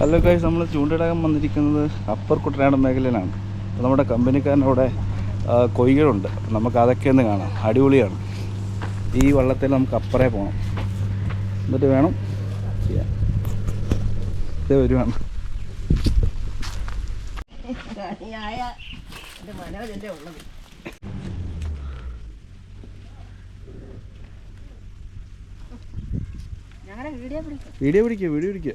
Hello guys നമ്മൾ ചൂണ്ടിടാൻ വന്നിരിക്കുന്നത് upper Kuttanad മേഖലയിലാണ്. അപ്പോൾ നമ്മുടെ കമ്പനിക്കാരനവിടെ അവിടെ കൊയ്കളുണ്ട് നമുക്ക് അതൊക്കെ ഒന്ന് കാണാം. അടിപൊളിയാണ്. ഈ വള്ളത്തിൽ നമുക്ക് അപ്പറേ പോകണം എന്നിട്ട് വേണം ചെയ്യാൻ. ഇത് വരുവാണ്. ഉള്ളത്. വീഡിയോ പിടിക്കുക വീഡിയോ പിടിക്കുക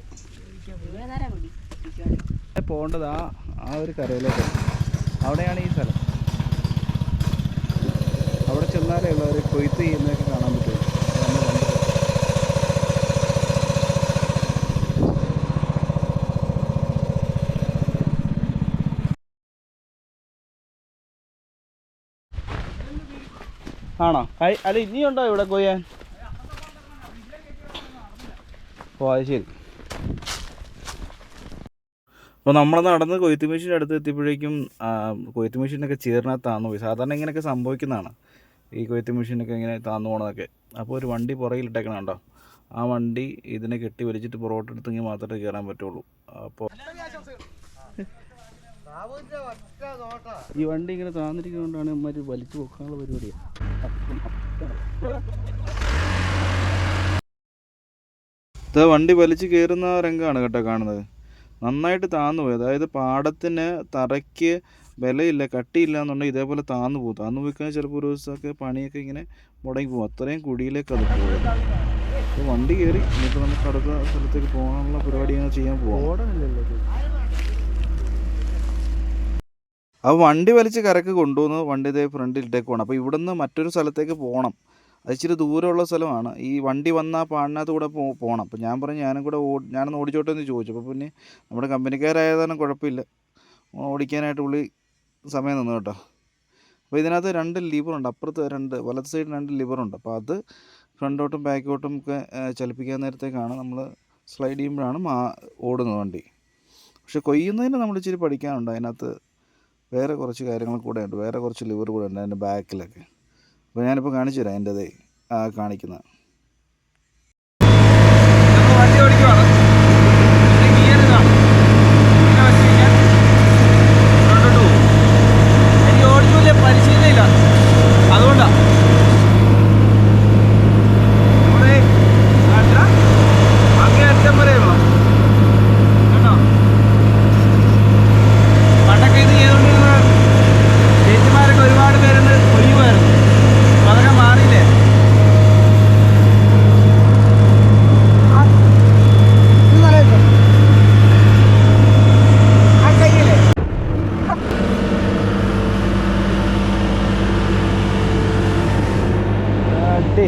പോകേണ്ടത് ആ ആ ഒരു കരയിലേക്ക്. അവിടെയാണ് ഈ സ്ഥലം. അവിടെ ചെന്നാലേ ഉള്ളവർ കൊയ്ത്ത് ചെയ്യുന്നതൊക്കെ കാണാൻ പറ്റുള്ളൂ. ആണോ? അല്ല ഇനിയുണ്ടോ ഇവിടെ കൊയ്യാൻ? ഓ അത് ശരി. അപ്പോൾ നമ്മൾ നടന്ന് കൊയ്ത്ത് മെഷീന്റെ അടുത്ത് എത്തിയപ്പോഴേക്കും കൊയ്ത്ത് മെഷീനൊക്കെ ചേർന്നാൽ താന്നു പോയി. സാധാരണ ഇങ്ങനെയൊക്കെ സംഭവിക്കുന്നതാണ്. ഈ കൊയ്ത്ത് മെഷീനൊക്കെ ഇങ്ങനെ താന്നു പോണതൊക്കെ. അപ്പോൾ ഒരു വണ്ടി പുറകിലിട്ടേക്കണം കേട്ടോ ആ വണ്ടി ഇതിനെ കെട്ടി വലിച്ചിട്ട് പുറകോട്ട് എടുത്തെങ്കിൽ മാത്രമേ കയറാൻ പറ്റുള്ളൂ. അപ്പോൾ ഈ വണ്ടി ഇങ്ങനെ താന്നിരിക്കുന്നതുകൊണ്ടാണ് ഇമ്മാര് വലിച്ചു പൊക്കാനുള്ള പരിപാടിയാണ് വണ്ടി വലിച്ചു കയറുന്ന രംഗമാണ് കേട്ടോ കാണുന്നത്. നന്നായിട്ട് താന്നു പോയി. അതായത് പാടത്തിന് തറയ്ക്ക് വിലയില്ല കട്ടിയില്ല എന്നുണ്ടെങ്കിൽ ഇതേപോലെ താന്നു പോകും. താന്നു പോയി കഴിഞ്ഞാൽ ചിലപ്പോൾ ഒരു ദിവസമൊക്കെ പണിയൊക്കെ ഇങ്ങനെ മുടങ്ങി പോകും. അത്രയും കുടിയിലേക്ക് അത് പോകും. അപ്പോൾ വണ്ടി കയറി ഇനിയിപ്പോൾ നമുക്ക് അടുത്ത സ്ഥലത്തേക്ക് പോകാനുള്ള പരിപാടി ഇങ്ങനെ ചെയ്യാൻ പോകാം അപ്പോൾ വണ്ടി വലിച്ച് കരക്ക് കൊണ്ടുവന്ന് വണ്ടി ഇതേ ഫ്രണ്ടിലിട്ടേക്ക് പോകണം അപ്പോൾ ഇവിടുന്ന് മറ്റൊരു സ്ഥലത്തേക്ക് പോകണം അത് ഇച്ചിരി ദൂരമുള്ള സ്ഥലമാണ്. ഈ വണ്ടി വന്ന ആ പാടിനകത്ത് കൂടെ പോ പോകണം അപ്പോൾ ഞാൻ പറഞ്ഞു ഞാനും കൂടെ ഓ ഞാനൊന്ന് ഓടിച്ചോട്ടെ എന്ന് ചോദിച്ചു. അപ്പോൾ പിന്നെ നമ്മുടെ കമ്പനിക്കാരായതാണ് കുഴപ്പമില്ല. ഓടിക്കാനായിട്ട് പുള്ളി സമയം നിന്നു കേട്ടോ. അപ്പോൾ ഇതിനകത്ത് രണ്ട് ലിവറുണ്ട്. അപ്പുറത്ത് രണ്ട് വലത്ത് സൈഡ് രണ്ട് ലിവറുണ്ട്. അപ്പോൾ അത് ഫ്രണ്ടോട്ടും ബാക്കോട്ടും ഒക്കെ ചലിപ്പിക്കാൻ നേരത്തേക്കാണ് നമ്മൾ സ്ലൈഡ് ചെയ്യുമ്പോഴാണ് മാ ഓടുന്നത് വണ്ടി. പക്ഷെ കൊയ്യുന്നതിന് നമ്മൾ ഇച്ചിരി പഠിക്കാനുണ്ട്. അതിനകത്ത് വേറെ കുറച്ച് കാര്യങ്ങൾ കൂടെ ഉണ്ട്. വേറെ കുറച്ച് ലിവർ കൂടെ ഉണ്ട് അതിന്റെ ബാക്കിലൊക്കെ. അപ്പോൾ ഞാനിപ്പോൾ കാണിച്ചു തരാം ആ കാണിക്കുന്നത് വണ്ടി ഓടിക്കുവാണ് ഗിയർ ഇതാണ് ഇങ്ങനെ വെച്ച് കഴിഞ്ഞാൽ ഫ്രണ്ടോട്ട് പോകും എനിക്ക് ഓടിച്ചു വലിയ പരിശീലനമില്ല അതുകൊണ്ടാണ് നമ്മുടെ അത്ര അങ്ങേ അറ്റം വരെ ഉള്ളു കേട്ടോ പണ്ടൊക്കെ ഇത് ചെയ്തുകൊണ്ടിരുന്ന ചേച്ചിമാരൊക്കെ ഒരുപാട് പേരുന്ന് കൊയ്യുമായിരുന്നു അപ്പൊ അതൊക്കെ മാറിയില്ലേ അടി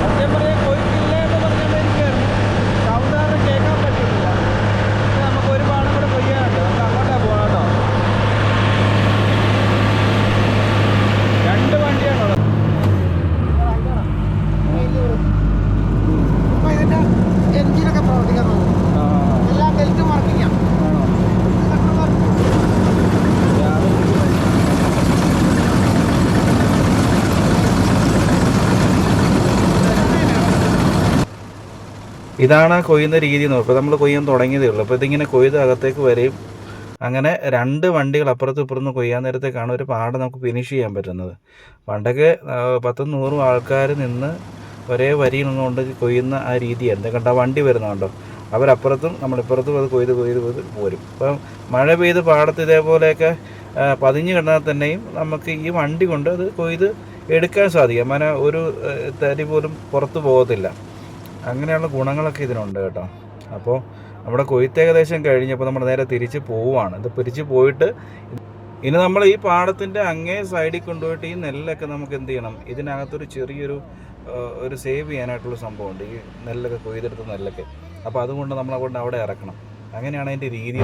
സത്യം പറയാ കൊയ്ത്തില്ല എന്ന് പറഞ്ഞുകൊണ്ടിരിക്കുകയായിരുന്നു സൗണ്ടാറ് കേൾക്കാൻ പറ്റുന്നില്ല ഇനി നമുക്ക് ഒരു പാടം കൂടെ കൊയ്യാനുണ്ട് നമുക്ക് അങ്ങോട്ടാ പോകണം കേട്ടോ രണ്ട് വണ്ടിയാണുള്ളത് എഞ്ചിനൊക്കെ പ്രവർത്തിക്കാൻ തുടങ്ങി ആ എല്ലാം ബെൽറ്റ് മാർക്കിങ്ങാണ് ആണോ ഇതാണ് കൊയ്യുന്ന രീതി എന്ന് ഇപ്പോൾ നമ്മൾ കൊയ്യാൻ തുടങ്ങിയതേ ഉള്ളൂ. അപ്പോൾ ഇതിങ്ങനെ കൊയ്ത് അകത്തേക്ക് വരെയും അങ്ങനെ രണ്ട് വണ്ടികൾ അപ്പുറത്തും ഇപ്പുറത്തും കൊയ്യാൻ നേരത്തേക്കാണ് ഒരു പാട നമുക്ക് ഫിനിഷ് ചെയ്യാൻ പറ്റുന്നത്. പണ്ടൊക്കെ പത്തും നൂറും ആൾക്കാർ നിന്ന് ഒരേ വരിയിൽ നിന്നുകൊണ്ട് കൊയ്യുന്ന ആ രീതിയാണ് എന്തൊക്കെ വണ്ടി വരുന്നുണ്ടോ? അവരപ്പുറത്തും നമ്മളിപ്പുറത്തും അത് കൊയ്ത് കൊയ്ത് കൊയ്ത് പോരും. ഇപ്പം മഴ പെയ്ത് പാടത്ത് ഇതേപോലെയൊക്കെ പതിഞ്ഞു കിടന്നാൽ തന്നെയും നമുക്ക് ഈ വണ്ടി കൊണ്ട് അത് കൊയ്ത് എടുക്കാൻ സാധിക്കും. അങ്ങനെ ഒരു തരി പോലും പുറത്തു പോകത്തില്ല. അങ്ങനെയുള്ള ഗുണങ്ങളൊക്കെ ഇതിനുണ്ട് കേട്ടോ. അപ്പോൾ നമ്മുടെ കൊയ്ത്ത് ഏകദേശം കഴിഞ്ഞപ്പോൾ നമ്മൾ നേരെ തിരിച്ച് പോവുകയാണ്. ഇത് തിരിച്ച് പോയിട്ട് ഇനി നമ്മൾ ഈ പാടത്തിന്റെ അങ്ങേ സൈഡിൽ കൊണ്ടുപോയിട്ട് ഈ നെല്ലൊക്കെ നമുക്ക് എന്ത് ചെയ്യണം? ഇതിനകത്തൊരു ചെറിയൊരു ഒരു സേവ് ചെയ്യാനായിട്ടുള്ള സംഭവമുണ്ട്. ഈ നെല്ലൊക്കെ കൊയ്തെടുത്ത നെല്ലൊക്കെ. അപ്പോൾ അതുകൊണ്ട് നമ്മളെ കൊണ്ട് അവിടെ ഇറക്കണം. അങ്ങനെയാണ് അതിന്റെ രീതി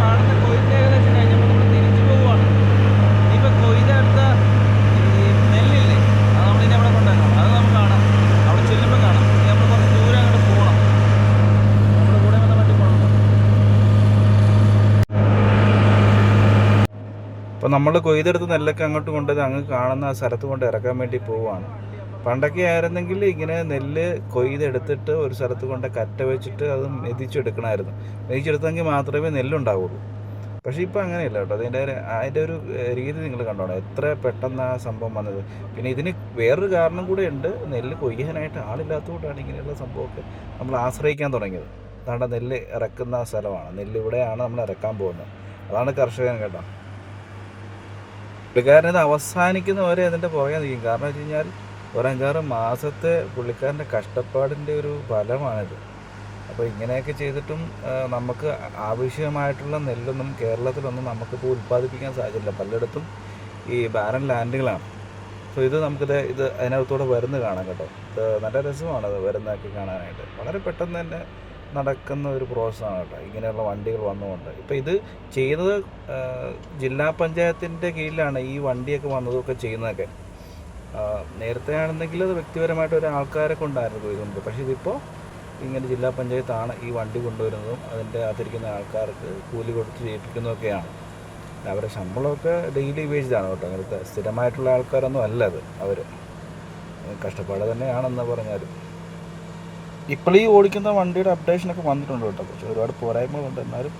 പാടത്തെ കൊയ്ത്ത് ഏകദേശം കഴിഞ്ഞപ്പോൾ നമ്മൾ തിരിച്ചു പോവുകയാണ് ഇനിയിപ്പോൾ കൊയ്തെടുത്ത ഈ നെല്ലില്ലേ അത് നമ്മളിനി അവിടെ കൊണ്ടുവരണം അത് നമുക്ക് കാണാം അവിടെ ചെല്ലുമ്പോൾ കാണാം ഇനി നമ്മൾ കുറച്ച് ദൂരം അങ്ങോട്ട് പോകണം നമ്മുടെ കൂടെ വന്ന വണ്ടി പോകണം അപ്പോൾ നമ്മൾ കൊയ്തെടുത്ത് നെല്ലൊക്കെ അങ്ങോട്ട് കൊണ്ടുവന്ന് അങ്ങ് കാണുന്ന ആ സ്ഥലത്ത് കൊണ്ട് ഇറക്കാൻ വേണ്ടി പോവുകയാണ് പണ്ടൊക്കെ ആയിരുന്നെങ്കിൽ ഇങ്ങനെ നെല്ല് കൊയ്തെടുത്തിട്ട് ഒരു സ്ഥലത്ത് കൊണ്ട് കറ്റ വെച്ചിട്ട് അത് മെതിച്ചെടുക്കണമായിരുന്നു മെതിച്ചെടുത്തെങ്കിൽ മാത്രമേ നെല്ലുണ്ടാവുള്ളൂ. പക്ഷേ ഇപ്പോൾ അങ്ങനെയല്ല കേട്ടോ. അതിന്റെ അതിന്റെ ഒരു രീതി നിങ്ങൾ കണ്ടോണം? എത്ര പെട്ടെന്ന് ആ സംഭവം വന്നത്. പിന്നെ ഇതിന് വേറൊരു കാരണം കൂടെ ഉണ്ട്. നെല്ല് കൊയ്യാനായിട്ട് ആളില്ലാത്തതുകൊണ്ടാണ് ഇങ്ങനെയുള്ള സംഭവമൊക്കെ നമ്മൾ ആശ്രയിക്കാൻ തുടങ്ങിയത്. അതാണ് നെല്ല് ഇറക്കുന്ന സ്ഥലമാണ്. നെല്ല് ഇവിടെയാണ് നമ്മൾ ഇറക്കാൻ പോകുന്നത്. അതാണ് കർഷകൻ കേട്ടോ. പുള്ളിക്കാരൻ ഇത് അവസാനിക്കുന്നവരെ അതിന്റെ പുറകെ നിൽക്കും. കാരണം വെച്ച് കഴിഞ്ഞാൽ ഒരഞ്ചാറ് മാസത്തെ പുള്ളിക്കാരന്റെ കഷ്ടപ്പാടിന്റെ ഒരു ഫലമാണിത്. അപ്പോൾ ഇങ്ങനെയൊക്കെ ചെയ്തിട്ടും നമുക്ക് ആവശ്യമായിട്ടുള്ള നെല്ലൊന്നും കേരളത്തിലൊന്നും നമുക്കിപ്പോൾ ഉൽപ്പാദിപ്പിക്കാൻ സാധിച്ചില്ല. പലയിടത്തും ഈ ബാരൻ ലാൻഡുകളാണ്. സോ ഇത് നമുക്കിത് ഇത് അതിനകത്തൂടെ വരുന്ന കാണാം കേട്ടോ. ഇത് നല്ല രസമാണ് അത് വരുന്നതൊക്കെ കാണാനായിട്ട്. വളരെ പെട്ടെന്ന് തന്നെ നടക്കുന്ന ഒരു പ്രോസസ്സാണ് കേട്ടോ. ഇങ്ങനെയുള്ള വണ്ടികൾ വന്നുകൊണ്ട്. ഇപ്പോൾ ഇത് ചെയ്തത് ജില്ലാ പഞ്ചായത്തിന്റെ കീഴിലാണ് ഈ വണ്ടിയൊക്കെ വന്നതൊക്കെ ചെയ്യുന്നതൊക്കെ. നേരത്തെ ആണെന്നെങ്കിൽ അത് വ്യക്തിപരമായിട്ട് ഒരു ആൾക്കാരെ കൊണ്ടായിരുന്നു ഇതുകൊണ്ട്. പക്ഷേ ഇതിപ്പോൾ ഇങ്ങനെ ജില്ലാ പഞ്ചായത്താണ് ഈ വണ്ടി കൊണ്ടുവരുന്നതും അതിന്റെ അകത്തിരിക്കുന്ന ആൾക്കാർക്ക് കൂലി കൊടുത്ത് ചെയ്യിപ്പിക്കുന്നതൊക്കെയാണ്. അവരുടെ ശമ്പളമൊക്കെ ഡെയിലി വേജിലാണ് കേട്ടോ. അങ്ങനത്തെ സ്ഥിരമായിട്ടുള്ള ആൾക്കാരൊന്നും അല്ല അത് അവർ കഷ്ടപ്പാട് തന്നെയാണെന്ന് പറഞ്ഞാലും. ഇപ്പോൾ ഈ ഓടിക്കുന്ന വണ്ടിയുടെ അപ്ഡേഷൻ ഒക്കെ വന്നിട്ടുണ്ട് കേട്ടോ. പക്ഷേ ഒരുപാട് പോരായ്മകളുണ്ട് എന്നാലും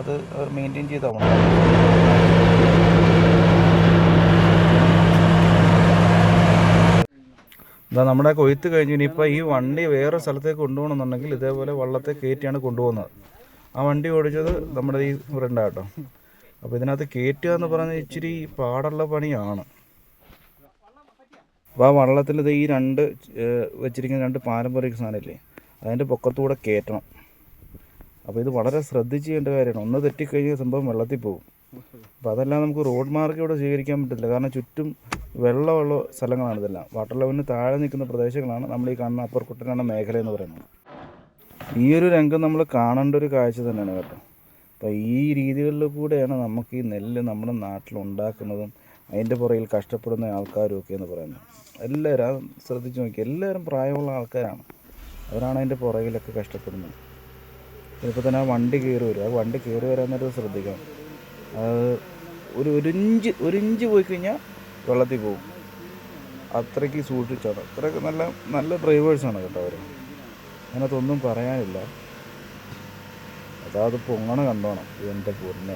അത് അവർ മെയിന്റെയിൻ ചെയ്താൽ മതി. ഇതാ നമ്മുടെ കൊയ്ത്ത് കഴിഞ്ഞ് ഇനിയിപ്പോൾ ഈ വണ്ടി വേറെ സ്ഥലത്തേക്ക് കൊണ്ടുപോകണമെന്നുണ്ടെങ്കിൽ ഇതേപോലെ വള്ളത്തെ കയറ്റിയാണ് കൊണ്ടുപോകുന്നത്. ആ വണ്ടി ഓടിച്ചത് നമ്മുടെ ഈ ഫ്രണ്ടാട്ടോ അപ്പോൾ ഇതിനകത്ത് കയറ്റുക എന്ന് പറഞ്ഞാൽ ഇച്ചിരി പാടുള്ള പണിയാണ്. അപ്പോൾ ആ വള്ളത്തിൽ ഈ രണ്ട് വെച്ചിരിക്കുന്ന രണ്ട് പാരമ്പര്യ സാധനമില്ലേ അതിന്റെ പൊക്കത്തൂടെ കയറ്റണം. അപ്പോൾ ഇത് വളരെ ശ്രദ്ധിച്ച് ചെയ്യേണ്ട കാര്യമാണ്. ഒന്ന് തെറ്റിക്കഴിഞ്ഞാൽ സംഭവം വെള്ളത്തിൽ പോകും. അപ്പോൾ അതെല്ലാം നമുക്ക് റോഡ് മാർഗം ഇവിടെ സ്വീകരിക്കാൻ പറ്റില്ല. കാരണം ചുറ്റും വെള്ളമുള്ള സ്ഥലങ്ങളാണ് ഇതെല്ലാം. വാട്ടർ ലെവലിന് താഴെ നിൽക്കുന്ന പ്രദേശങ്ങളാണ് നമ്മൾ ഈ കാണുന്ന അപ്പർ കുട്ടനാണ് മേഖല എന്ന് പറയുന്നത്. ഈ ഒരു രംഗം നമ്മൾ കാണേണ്ട ഒരു കാഴ്ച തന്നെയാണ് കേട്ടോ. അപ്പോൾ ഈ രീതികളിൽ കൂടെയാണ് നമുക്ക് ഈ നെല്ല് നമ്മുടെ നാട്ടിൽ ഉണ്ടാക്കുന്നതും അതിന്റെ പുറകിൽ കഷ്ടപ്പെടുന്ന ആൾക്കാരും ഒക്കെ എന്ന് പറയുന്നത്. എല്ലാവരും ശ്രദ്ധിച്ച് നോക്കി. എല്ലാവരും പ്രായമുള്ള ആൾക്കാരാണ്. അവരാണ് അതിന്റെ പുറകിലൊക്കെ കഷ്ടപ്പെടുന്നത്. ചിലപ്പോൾ തന്നെ ആ വണ്ടി കയറി വരും. ആ വണ്ടി കയറി വരാൻ നേരം ശ്രദ്ധിക്കണം. അത് ഒരു ഒരിഞ്ച് ഒരിഞ്ച് പോയി കഴിഞ്ഞാൽ വെള്ളത്തിൽ പോകും. അത്രയ്ക്ക് സൂക്ഷിച്ചാണ്. അത്രയ്ക്ക് നല്ല നല്ല ഡ്രൈവേഴ്സാണ് കേട്ടോ അവർ അതിനകത്തൊന്നും പറയാനില്ല. അതാത് പൊങ്ങണ കണ്ടോണം. എന്റെ പൂർണ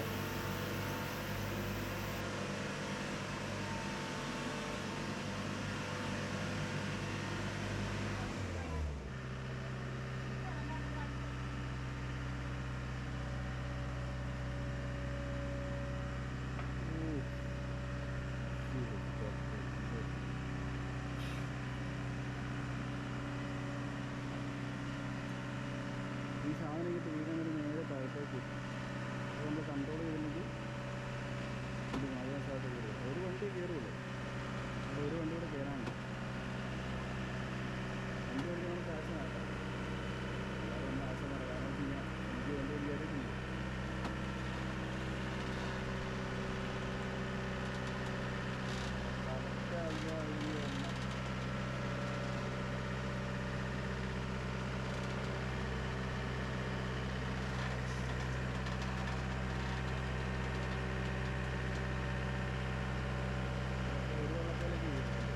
ഈ സാധനം ഇങ്ങോട്ട് വീഴുന്നതിന് നേരെ താഴത്തേക്ക് അത് നമ്മൾ കൺട്രോൾ ചെയ്തില്ലെങ്കിൽ ഇത് മഴയാൻ സാധ്യതയുള്ളൂ ഒരു വണ്ടി കയറുള്ളൂ അപ്പോൾ ഒരു വണ്ടി കൂടെ കയറാനുണ്ട് അഞ്ച് വണ്ടി നമുക്ക് ആവശ്യമാക്കാം അല്ലാതെ ഒന്നും ആവശ്യമാണ് കാരണം വെച്ച് കഴിഞ്ഞാൽ അഞ്ച് വണ്ടി കയറിയിട്ടുണ്ട് കറക്റ്റ് ആവുക ഈ എണ്ണ ഒരു വെള്ളത്തിലേക്ക് വീഴും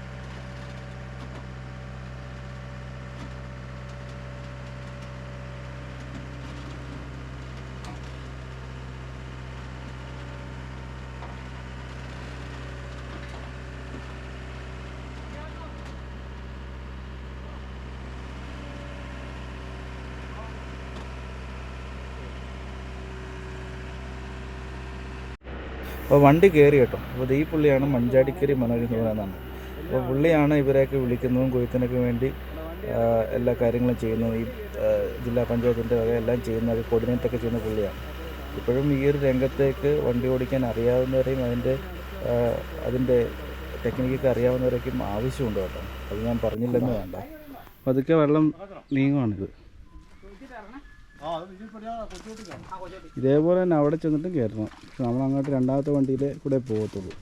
അപ്പോൾ വണ്ടി കയറി കേട്ടോ. അപ്പോൾ ഈ പുള്ളിയാണ് മഞ്ചാടിക്കരി മനോജ് എന്ന് പറയുന്നതാണ്. അപ്പോൾ പുള്ളിയാണ് ഇവരെയൊക്കെ വിളിക്കുന്നതും കൊയ്ത്തിനൊക്കെ വേണ്ടി എല്ലാ കാര്യങ്ങളും ചെയ്യുന്നു ഈ ജില്ലാ പഞ്ചായത്തിന്റെ വക എല്ലാം ചെയ്യുന്നത് കോർഡിനേറ്റ് ഒക്കെ ചെയ്യുന്ന പുള്ളിയാണ്. ഇപ്പോഴും ഈ ഒരു രംഗത്തേക്ക് വണ്ടി ഓടിക്കാൻ അറിയാവുന്നവരെയും അതിന്റെ അതിന്റെ ടെക്നിക്കൊക്കെ അറിയാവുന്നവരേക്കും ആവശ്യമുണ്ട് കേട്ടോ. അത് ഞാൻ പറഞ്ഞില്ലെന്ന് വേണ്ട. പതുക്കെ വെള്ളം നീങ്ങുവാണിത്. ഇതേപോലെ തന്നെ അവിടെ ചെന്നിട്ടും കയറണം. പക്ഷെ നമ്മൾ അങ്ങോട്ട് രണ്ടാമത്തെ വണ്ടിയിൽ കൂടെ പോകത്തുള്ളൂ.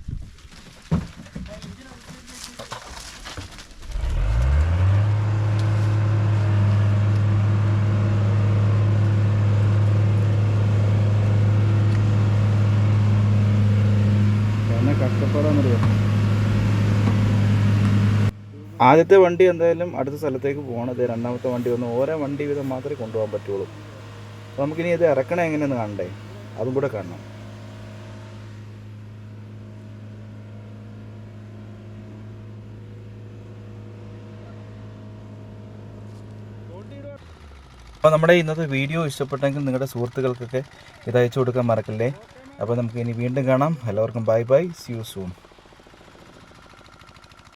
ആദ്യത്തെ വണ്ടി എന്തായാലും അടുത്ത സ്ഥലത്തേക്ക് പോകണത് രണ്ടാമത്തെ വണ്ടി വന്ന് ഓരോ വണ്ടി വീതം മാത്രമേ കൊണ്ടുപോകാൻ പറ്റുള്ളൂ. അപ്പോൾ നമുക്കിനി ഇത് ഇറക്കണേ എങ്ങനെയെന്ന് കാണണ്ടേ? അതും കൂടെ കാണണം. അപ്പോൾ നമ്മുടെ ഇന്നത്തെ വീഡിയോ ഇഷ്ടപ്പെട്ടെങ്കിൽ നിങ്ങളുടെ സുഹൃത്തുക്കൾക്കൊക്കെ ഇത് അയച്ചു കൊടുക്കാൻ മറക്കല്ലേ? അപ്പോൾ നമുക്ക് ഇനി വീണ്ടും കാണാം. എല്ലാവർക്കും bye bye see you soon